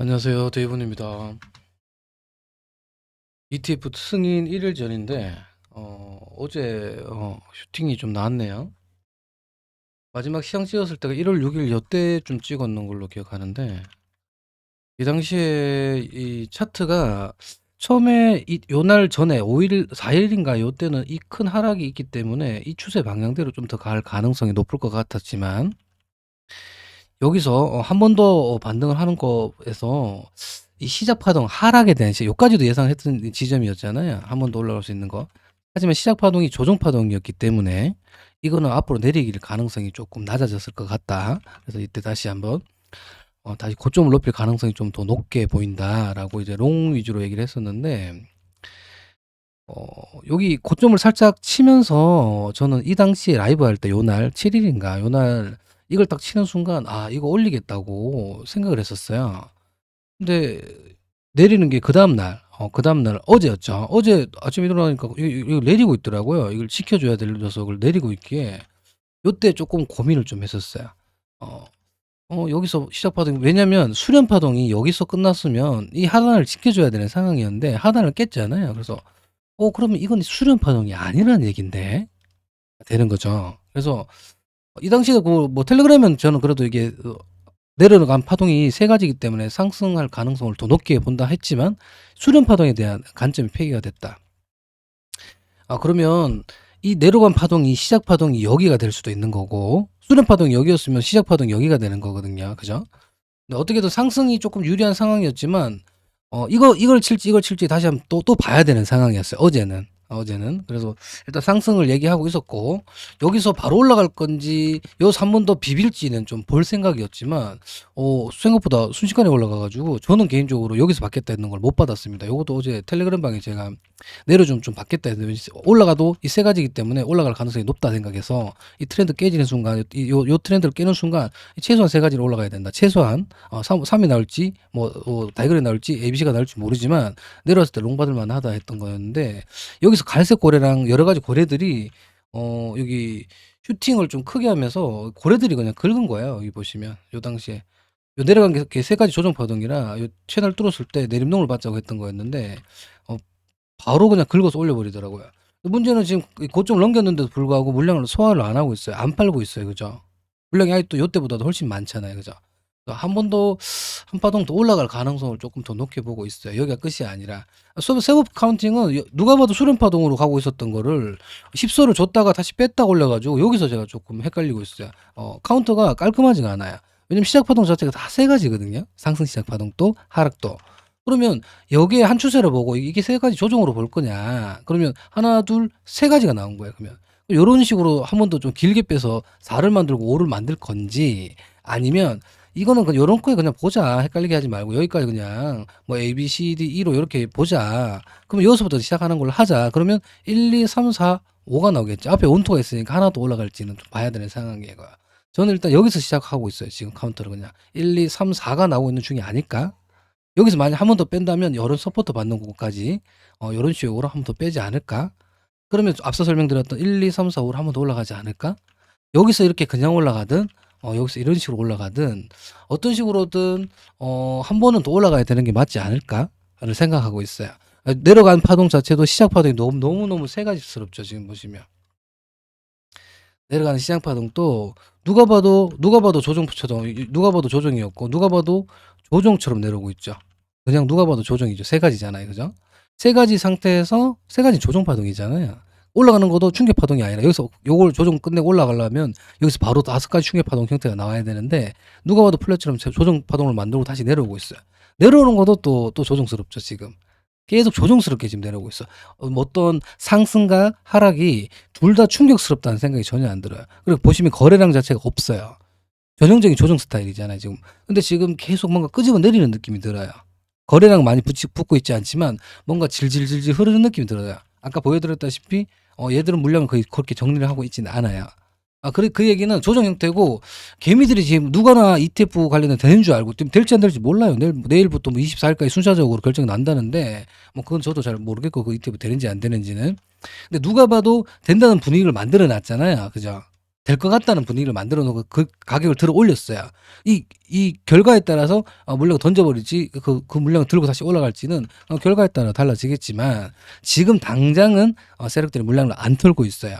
안녕하세요. 데이브입니다. ETF 승인 1일 전인데 어, 어제 어, 슈팅이 좀 나왔네요. 마지막 시장 찍었을 때가 1월 6일 요때쯤 찍었는 걸로 기억하는데 이 당시에 이 차트가 처음에 이, 요날 전에 5일, 4일인가 요때는 이 큰 하락이 있기 때문에 이 추세 방향대로 좀 더 갈 가능성이 높을 것 같았지만 여기서 어, 한번 더 반등을 하는 거에서 이 시작 파동 하락에 대한 시 요까지도 예상했던 지점이었잖아요. 한 번 더 올라갈 수 있는 거. 하지만 시작 파동이 조정 파동이었기 때문에 이거는 앞으로 내리길 가능성이 조금 낮아졌을 것 같다. 그래서 이때 다시 한번 어, 다시 고점을 높일 가능성이 좀 더 높게 보인다라고 이제 롱 위주로 얘기를 했었는데 어, 여기 고점을 살짝 치면서 저는 이 당시에 라이브 할 때 요날 7일인가 요날 이걸 딱 치는 순간 아 이거 올리겠다고 생각을 했었어요. 근데 내리는 게 그 다음 날, 어, 그 다음 날 어제였죠. 어제 아침에 일어나니까 이거, 이거 내리고 있더라고요. 이걸 지켜줘야 될 녀석을 내리고 있기에 요때 조금 고민을 좀 했었어요. 어, 어, 여기서 시작 파동, 왜냐면 수렴 파동이 여기서 끝났으면 이 하단을 지켜줘야 되는 상황이었는데 하단을 깼잖아요. 그래서 어, 그러면 이건 수렴 파동이 아니라는 얘긴데 되는 거죠. 그래서 이 당시에 그뭐 텔레그램은 저는 그래도 이게 어, 내려간 파동이 세 가지이기 때문에 상승할 가능성을 더 높게 본다 했지만 수렴 파동에 대한 관점이 폐기가 됐다. 아 그러면 이 내려간 파동이 시작 파동이 여기가 될 수도 있는 거고 수렴 파동이 여기였으면 시작 파동이 여기가 되는 거거든요. 그죠? 근데 어떻게든 상승이 조금 유리한 상황이었지만 어 이거 이걸 칠지 이걸 칠지 다시 한번 또또 봐야 되는 상황이었어요. 어제는. 어제는. 그래서 일단 상승을 얘기하고 있었고 여기서 바로 올라갈 건지 요 3번 더 비빌지는 좀 볼 생각이었지만 어 생각보다 순식간에 올라가 가지고 저는 개인적으로 여기서 받겠다 했는 걸 못 받았습니다. 요것도 어제 텔레그램 방에 제가 내려 좀좀 받겠다 했는데 올라가도 이 세 가지이기 때문에 올라갈 가능성이 높다 생각해서 이 트렌드 깨지는 순간 이 요, 요 트렌드를 깨는 순간 최소한 세 가지로 올라가야 된다. 최소한 어 3, 3이 나올지 뭐 어, 다이그램 나올지 ABC가 나올지 모르지만 내려왔을 때 롱 받을 만하다 했던 거였는데 여기서 갈색 고래랑 여러 가지 고래들이 어 여기 슈팅을 좀 크게 하면서 고래들이 그냥 긁은 거예요. 여기 보시면 요 당시에 요 내려간 게 세 가지 조정 파동이라 요 채널 뚫었을 때 내림동을 받자고 했던 거였는데 어 바로 그냥 긁어서 올려버리더라고요. 문제는 지금 고점을 넘겼는데도 불구하고 물량을 소화를 안 하고 있어요. 안 팔고 있어요. 그죠? 물량이 아직도 요때보다도 훨씬 많잖아요. 그죠? 한 번 더, 한 파동 더 올라갈 가능성을 조금 더 높게 보고 있어요. 여기가 끝이 아니라. 서- 세부 카운팅은 누가 봐도 수렴 파동으로 가고 있었던 거를 10소를 줬다가 다시 뺐다 올려가지고 여기서 제가 조금 헷갈리고 있어요. 어, 카운터가 깔끔하지가 않아요. 왜냐면 시작 파동 자체가 다 세 가지거든요. 상승 시작 파동도, 하락도. 그러면 여기에 한 추세를 보고 이게 세 가지 조정으로 볼 거냐. 그러면 하나, 둘, 세 가지가 나온 거예요. 그러면. 이런 식으로 한 번 더 좀 길게 빼서 4를 만들고 5를 만들 건지 아니면 이거는 요런 거에 그냥 보자. 헷갈리게 하지 말고 여기까지 그냥 뭐 A, B, C, D, E로 이렇게 보자. 그러면 여기서부터 시작하는 걸로 하자. 그러면 1, 2, 3, 4, 5가 나오겠죠. 앞에 온토가 있으니까 하나 더 올라갈지는 좀 봐야 되는 상황이에요. 저는 일단 여기서 시작하고 있어요. 지금 카운터를 그냥 1, 2, 3, 4가 나오고 있는 중이 아닐까? 여기서 만약 한 번 더 뺀다면 여런 서포터 받는 곳까지 어, 이런 식으로 한 번 더 빼지 않을까? 그러면 앞서 설명드렸던 1, 2, 3, 4, 5로 한 번 더 올라가지 않을까? 여기서 이렇게 그냥 올라가든 어, 여기서 이런 식으로 올라가든 어떤 식으로든 어, 한 번은 더 올라가야 되는 게 맞지 않을까 를 생각하고 있어요. 아, 내려간 파동 자체도 시작 파동이 너무 너무 너무 세 가지스럽죠. 지금 보시면 내려가는 시장 파동도 누가 봐도 누가 봐도 조정 조정 누가 봐도 조정이었고 누가 봐도 조정처럼 내려오고 있죠. 그냥 누가 봐도 조정이죠. 세 가지잖아요. 그죠? 세 가지 상태에서 세 가지 조정 파동이잖아요. 올라가는 것도 충격 파동이 아니라 여기서 요걸 조정 끝내고 올라가려면 여기서 바로 다섯 가지 충격 파동 형태가 나와야 되는데 누가 봐도 플랫처럼 조정 파동을 만들고 다시 내려오고 있어요. 내려오는 것도 또, 또 조정스럽죠, 지금. 계속 조정스럽게 지금 내려오고 있어. 어, 뭐 어떤 상승과 하락이 둘 다 충격스럽다는 생각이 전혀 안 들어요. 그리고 보시면 거래량 자체가 없어요. 전형적인 조정 스타일이잖아요, 지금. 근데 지금 계속 뭔가 끄집어 내리는 느낌이 들어요. 거래량 많이 붙이, 붙고 있지 않지만 뭔가 질질질질 흐르는 느낌이 들어요. 아까 보여드렸다시피 어, 얘들은 물량을 거의 그렇게 정리를 하고 있지는 않아요. 아, 그래, 그 얘기는 조정 형태고, 개미들이 지금 누가나 ETF 관련해 되는 줄 알고, 될지 안 될지 몰라요. 내일, 내일부터 뭐 24일까지 순차적으로 결정이 난다는데, 뭐 그건 저도 잘 모르겠고, 그 ETF 되는지 안 되는지는. 근데 누가 봐도 된다는 분위기를 만들어 놨잖아요. 그죠? 될 것 같다는 분위기를 만들어 놓고 그 가격을 들어 올렸어요. 이, 이 결과에 따라서 어, 물량을 던져버리지 그, 그 물량을 들고 다시 올라갈지는 어, 결과에 따라 달라지겠지만 지금 당장은 어, 세력들이 물량을 안 털고 있어요.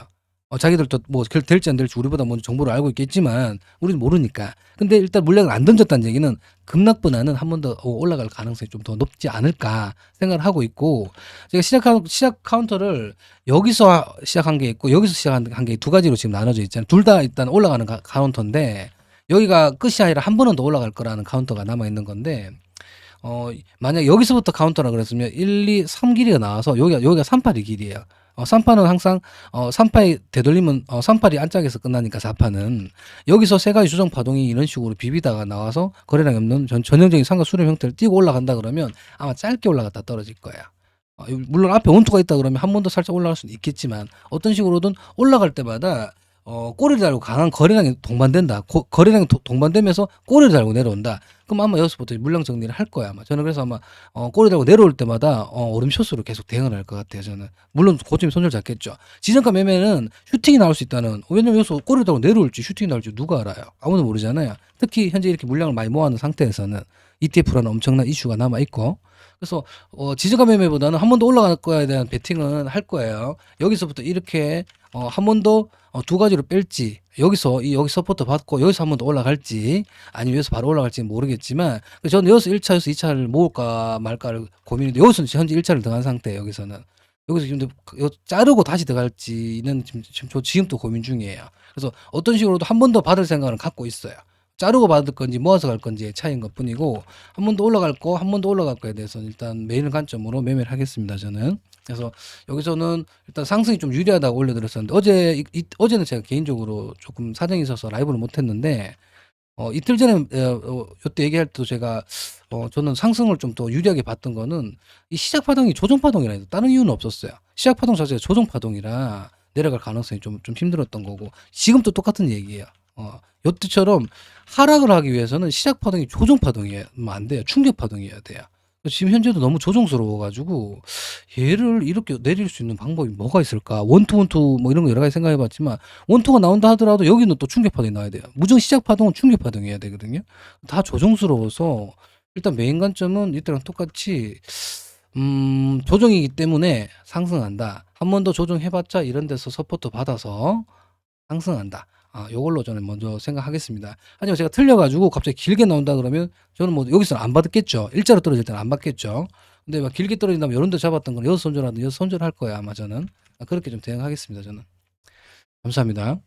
어, 자기들도 뭐 결- 될지 안 될지 우리보다 먼저 정보를 알고 있겠지만 우리는 모르니까. 근데 일단 물량을 안 던졌다는 얘기는 급락보다는 한 번 더 올라갈 가능성이 좀 더 높지 않을까 생각을 하고 있고 제가 시작한 시작 카운터를 여기서 하- 시작한 게 있고 여기서 시작한 게 두 가지로 지금 나눠져 있잖아요. 둘 다 일단 올라가는 가, 카운터인데 여기가 끝이 아니라 한 번은 더 올라갈 거라는 카운터가 남아 있는 건데 어 만약 여기서부터 카운터라 그랬으면 1, 2, 3 길이가 나와서 여기가 여기가 382 길이에요. 어 3파는 항상 어 3파에 되돌리면 어 3팔이 안짝에서 끝나니까 4파는 여기서 세 가지 조정 파동이 이런 식으로 비비다가 나와서 거래량이 없는 전, 전형적인 상가 수렴 형태를 띄고 올라간다 그러면 아마 짧게 올라갔다 떨어질 거예요. 어, 물론 앞에 원투가 있다 그러면 한 번 더 살짝 올라갈 수는 있겠지만 어떤 식으로든 올라갈 때마다 어, 꼬리를 달고 강한 거래량이 동반된다. 고- 거래량이 도- 동반되면서 꼬리를 달고 내려온다. 그럼 아마 여기서부터 물량 정리를 할 거야. 아마 저는 그래서 아마 어, 꼬리 달고 내려올 때마다 어, 오름 쇼스로 계속 대응을 할 것 같아요. 저는 물론 고점이 손절 잡겠죠. 지정가 매매는 슈팅이 나올 수 있다는 왜냐면 여기서 꼬리 달고 내려올지 슈팅이 나올지 누가 알아요? 아무도 모르잖아요. 특히 현재 이렇게 물량을 많이 모아놓은 상태에서는 ETF라는 엄청난 이슈가 남아 있고 그래서 어, 지정가 매매보다는 한 번 더 올라갈 거에 대한 베팅은 할 거예요. 여기서부터 이렇게 어, 한 번더 어, 두 가지로 뺄지 여기서 이 여기 서포트 받고 여기서 한 번 더 올라갈지 아니면 여기서 바로 올라갈지는 모르겠지만 저는 여기서 1차에서 2차를 모을까 말까를 고민인데 여기서는 현재 1차를 들어간 상태예요. 여기서는 여기서 지금 요- 자르고 다시 들어갈지는 지금, 지금 저 지금 또 고민 중이에요. 그래서 어떤 식으로도 한 번 더 받을 생각은 갖고 있어요. 자르고 받을 건지 모아서 갈 건지의 차이인 것 뿐이고 한 번 더 올라갈 거 한 번 더 올라갈 거에 대해서는 일단 매일 관점으로 매매를 하겠습니다. 저는 그래서 여기서는 일단 상승이 좀 유리하다고 올려드렸었는데 어제 이, 이- 어제는 제가 개인적으로 조금 사정이 있어서 라이브를 못했는데 어, 이틀 전에 어, 어, 이때 얘기할 때도 제가 어, 저는 상승을 좀 더 유리하게 봤던 거는 이 시작 파동이 조정 파동이라 해도 다른 이유는 없었어요. 시작 파동 자체가 조정 파동이라 내려갈 가능성이 좀, 좀 힘들었던 거고 지금도 똑같은 얘기예요. 어, 요때처럼 하락을 하기 위해서는 시작 파동이 조정 파동이면 안 돼요. 충격 파동이어야 돼요. 지금 현재도 너무 조정스러워가지고 얘를 이렇게 내릴 수 있는 방법이 뭐가 있을까? 원투 원투 뭐 이런 거 여러 가지 생각해봤지만 원투가 나온다 하더라도 여기는 또 충격 파동이 나와야 돼요. 무정 시작 파동은 충격 파동이어야 되거든요. 다 조정스러워서 일단 메인 관점은 이때랑 똑같이 음, 조정이기 때문에 상승한다. 한 번 더 조정해봤자 이런 데서 서포트 받아서 상승한다. 아, 요걸로 저는 먼저 생각하겠습니다. 하지만 제가 틀려가지고 갑자기 길게 나온다 그러면 저는 뭐 여기서는 안 받겠죠. 일자로 떨어질 때는 안 받겠죠. 근데 막 길게 떨어진다면 이런 데 잡았던 건 여기서 손절하든 여기서 손절할 거예요. 아마 저는. 아, 그렇게 좀 대응하겠습니다. 저는. 감사합니다.